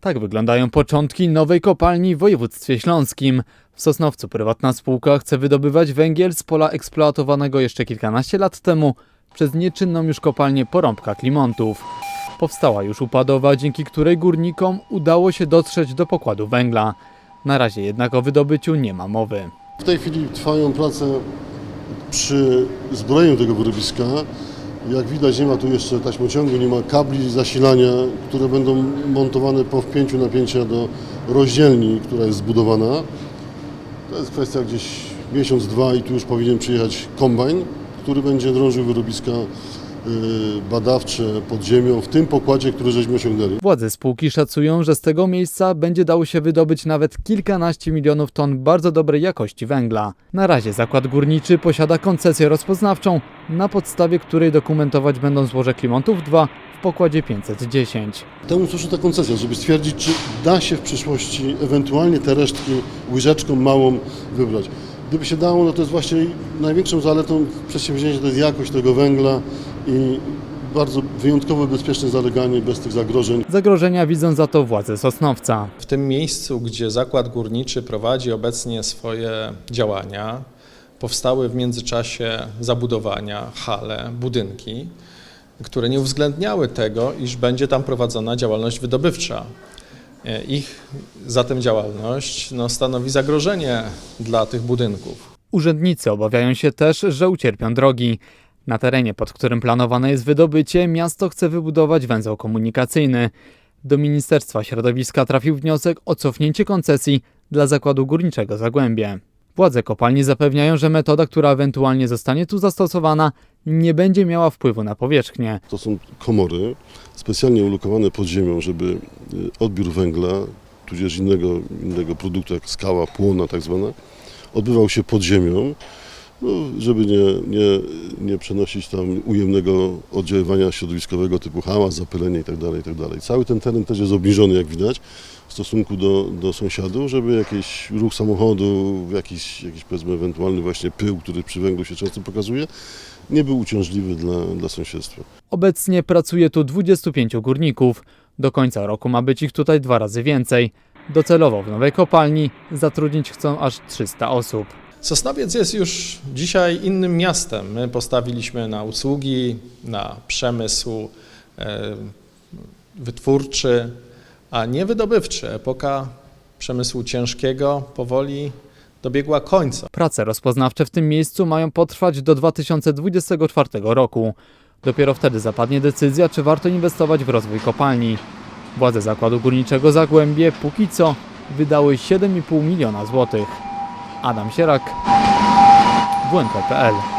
Tak wyglądają początki nowej kopalni w województwie śląskim. W Sosnowcu prywatna spółka chce wydobywać węgiel z pola eksploatowanego jeszcze kilkanaście lat temu przez nieczynną już kopalnię Porąbka Klimontów. Powstała już upadowa, dzięki której górnikom udało się dotrzeć do pokładu węgla. Na razie jednak o wydobyciu nie ma mowy. W tej chwili trwają prace przy zbrojeniu tego wyrobiska. Jak widać nie ma tu jeszcze taśmociągu, nie ma kabli zasilania, które będą montowane po wpięciu napięcia do rozdzielni, która jest zbudowana. To jest kwestia gdzieś miesiąc, dwa i tu już powinien przyjechać kombajn, który będzie drążył wyrobiska y, badawcze pod ziemią w tym pokładzie, który żeśmy osiągnęli. Władze spółki szacują, że z tego miejsca będzie dało się wydobyć nawet kilkanaście milionów ton bardzo dobrej jakości węgla. Na razie zakład górniczy posiada koncesję rozpoznawczą, na podstawie której dokumentować będą złoże Klimontów 2 w pokładzie 510. Temu służy ta koncesja, żeby stwierdzić, czy da się w przyszłości ewentualnie te resztki łyżeczką małą wybrać. Gdyby się dało, no to jest właśnie największą zaletą przedsięwzięcia to jest jakość tego węgla i bardzo wyjątkowo bezpieczne zaleganie bez tych zagrożeń. Zagrożenia widzą za to władze Sosnowca. W tym miejscu, gdzie zakład górniczy prowadzi obecnie swoje działania, powstały w międzyczasie zabudowania, hale, budynki, które nie uwzględniały tego, iż będzie tam prowadzona działalność wydobywcza. E, Ich zatem działalność no, stanowi zagrożenie dla tych budynków. Urzędnicy obawiają się też, że ucierpią drogi. Na terenie, pod którym planowane jest wydobycie, miasto chce wybudować węzeł komunikacyjny. Do Ministerstwa Środowiska trafił wniosek o cofnięcie koncesji dla zakładu górniczego Zagłębie. Władze kopalni zapewniają, że metoda, która ewentualnie zostanie tu zastosowana, nie będzie miała wpływu na powierzchnię. To są komory specjalnie ulokowane pod ziemią, żeby y, odbiór węgla, tudzież innego, innego produktu jak skała, płona tak zwana, odbywał się pod ziemią, no, żeby nie, nie, nie przenosić tam ujemnego oddziaływania środowiskowego typu hałas, zapylenie itd. itd. Cały ten teren też jest obniżony, jak widać, w stosunku do, do sąsiadów, żeby jakiś ruch samochodu, jakiś, jakiś powiedzmy ewentualny właśnie pył, który przy węglu się często pokazuje, nie był uciążliwy dla, dla sąsiedztwa. Obecnie pracuje tu 25 górników. Do końca roku ma być ich tutaj dwa razy więcej. Docelowo w nowej kopalni zatrudnić chcą aż 300 osób. Sosnowiec jest już dzisiaj innym miastem. My postawiliśmy na usługi, na przemysł e, wytwórczy, a nie wydobywczy. Epoka przemysłu ciężkiego powoli dobiegła końca. Prace rozpoznawcze w tym miejscu mają potrwać do 2024 roku. Dopiero wtedy zapadnie decyzja, czy warto inwestować w rozwój kopalni. Władze zakładu górniczego Zagłębie póki co wydały 7,5 miliona złotych. Adam Sierak, WNP.pl